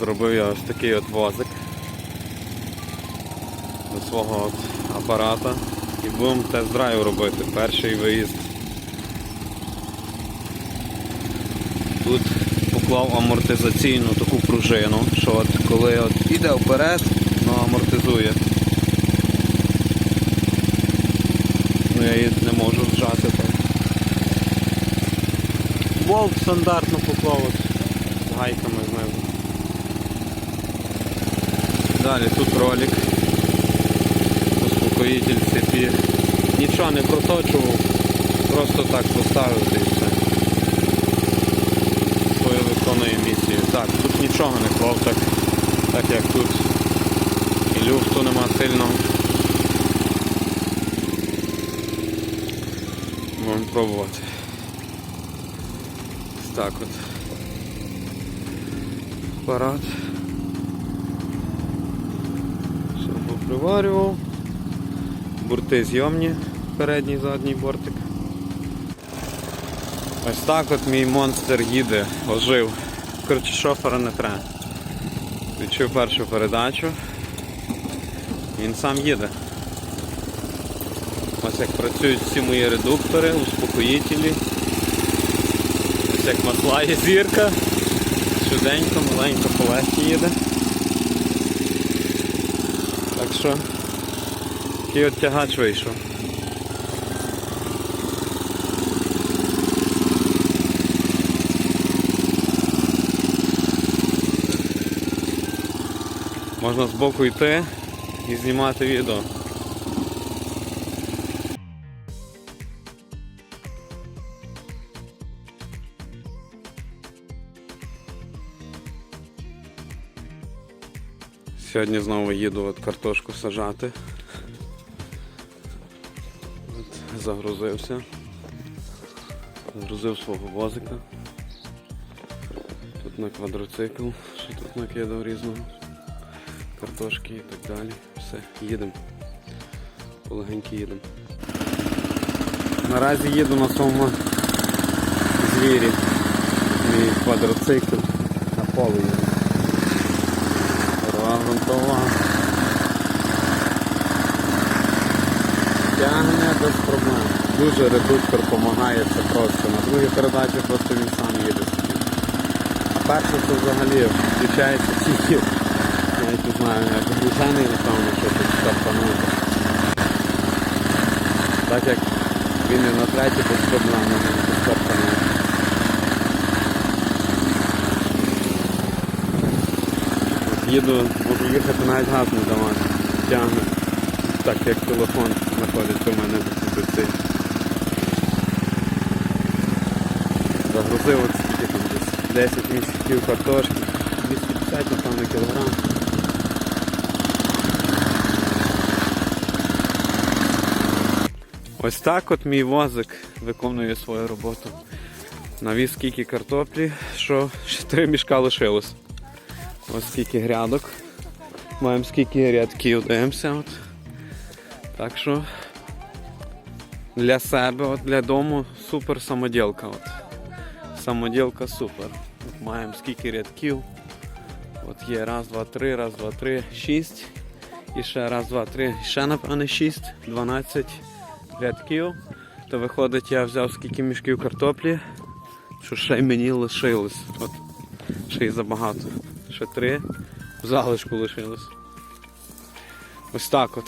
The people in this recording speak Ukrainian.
Зробив я ось такий от возик до свого от апарата і будемо тест-драйв робити. Перший виїзд. Тут поклав амортизаційну таку пружину, що от коли от іде вперед, воно амортизує. Ну я її не можу зжати так. Болт стандартно поклав от, з гайками знизу. Далі тут ролик. Успокоїтель цепі. Нічого не проточував, просто так поставив і все. Свою виконує місію. Так, тут нічого не клав, так, так як тут і люфту нема сильного. Будемо пробувати. Так от. Апарат. Все поприварював. Бурти зйомні, передній задній бортик. Ось так от мій монстр їде, ожив. Коротше, шофера не треба. Відчув першу передачу. Він сам їде. Ось як працюють всі мої редуктори, успокоїтелі. Ось як масла є зірка. Швиденько, маленько полегкі їде. Так що такий от тягач вийшов. Можна збоку йти і знімати відео. Сьогодні знову їду от картошку сажати. От, загрузився. Загрузив свого возика. Тут на квадроцикл, що тут накидав різного. Картошки і так далі. Все, їдемо. Полегеньки їдемо. Наразі їду на своєму звірі. Мій квадроцикл на поле їду. Дорога грунтова. Тягне без проблем. Дуже редуктор допомагає це просто. На другій передачі просто він сам їде собі. А перше це взагалі включається тільки, навіть не знаю, як грузений, напевно, що тут стартанути. Так як він і на третій без проблем може стартанути. Їду, можу їхати навіть газ не давати. Тягне. Так як телефон знаходиться у мене в цій. Загрузив от скільки там десь 10 місяців картошки, 250 напевно кілограм. Ось так от мій возик виконує свою роботу. Навіз скільки картоплі, що ще три мішка лишилось. Ось скільки грядок. Маємо скільки рядків, дивимося. От. Так що для себе, от для дому супер самоділка. От. Самоділка супер. От маємо скільки рядків. От є раз, два, три, раз, два, три, шість. І ще раз, два, три, ще напевне шість, 12 рядків. То виходить, я взяв скільки мішків картоплі, що ще й мені лишилось. От, ще й забагато. Ще три в залишку лишилось. Ось так от.